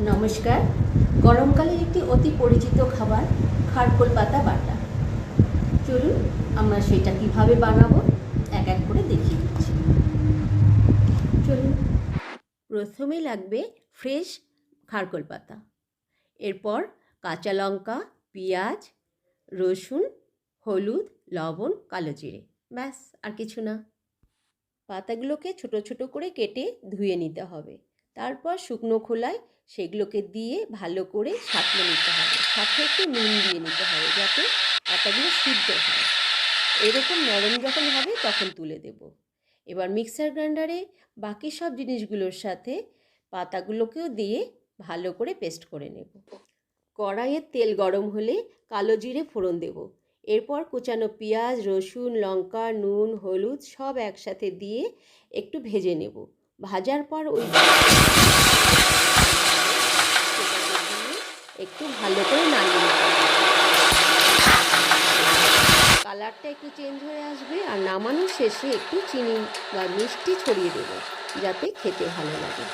নমস্কার। গরমকালের একটি অতি পরিচিত খাবার, খারকোল পাতা বাটা। চলুন, আমরা সেটা কীভাবে বানাবো? এক এক করে দেখিয়ে দিচ্ছি। চলুন। প্রথমে লাগবে ফ্রেশ খারকোল পাতা। এরপর কাঁচা লঙ্কা, পেঁয়াজ, রসুন, হলুদ, লবণ, কালো জিরে। ব্যাস, আর কিছু না। পাতাগুলোকে ছোট ছোট করে কেটে ধুয়ে নিতে হবে। তারপর শুকনো খোলায় সেগুলোকে দিয়ে ভালো করে সাঁতলে নিতে হবে। সাথে একটু নুন দিয়ে নিতে হবে যাতে পাতাগুলো সিদ্ধ হয়। এরকম নরম যখন হবে তখন তুলে দেব। এবার মিক্সার গ্রাইন্ডারে বাকি সব জিনিসগুলোর সাথে পাতাগুলোকেও দিয়ে ভালো করে পেস্ট করে নেব। কড়াইয়ের তেল গরম হলে কালো জিরে ফোড়ন দেব। এরপর কুচানো পেঁয়াজ, রসুন, লঙ্কা, নুন, হলুদ সব একসাথে দিয়ে একটু ভেজে নেব। ভাজার পর ওই একটু ভালো করে নাড়িয়ে নিতে। কালারটা একটু চেঞ্জ হয়ে আসবে আর নামানোর শেষে একটু চিনি বা মিষ্টি ছড়িয়ে দেবো, যাতে খেতে ভালো লাগে।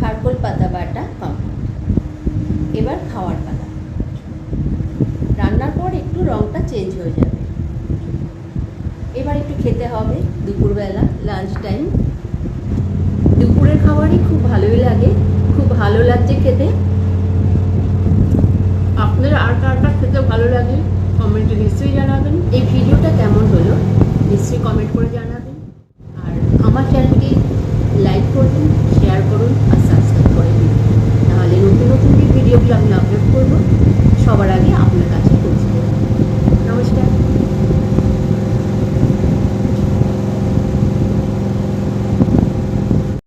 খারকোল পাতা বাটা কমপ্লিট এবার খাওয়ার পালা। রান্নার পর একটু রঙটা চেঞ্জ হয়ে যাবে। এবার একটু খেতে হবে দুপুরবেলা লাঞ্চ টাইম সবারই খুব ভালোই লাগে খুব ভালো লাগছে খেতে। আপনারা আর কার কার খেতে ভালো লাগে কমেন্টে নিশ্চয়ই জানাবেন। এই ভিডিওটা কেমন হলো নিশ্চয়ই কমেন্ট করে জানাবেন। আর আমার চ্যানেলটি লাইক করুন শেয়ার করুন আর সাবস্ক্রাইব করে দিন। তাহলে নতুন নতুন যে ভিডিওগুলো আমি আপলোড করব সবার আগে আপনার কাছে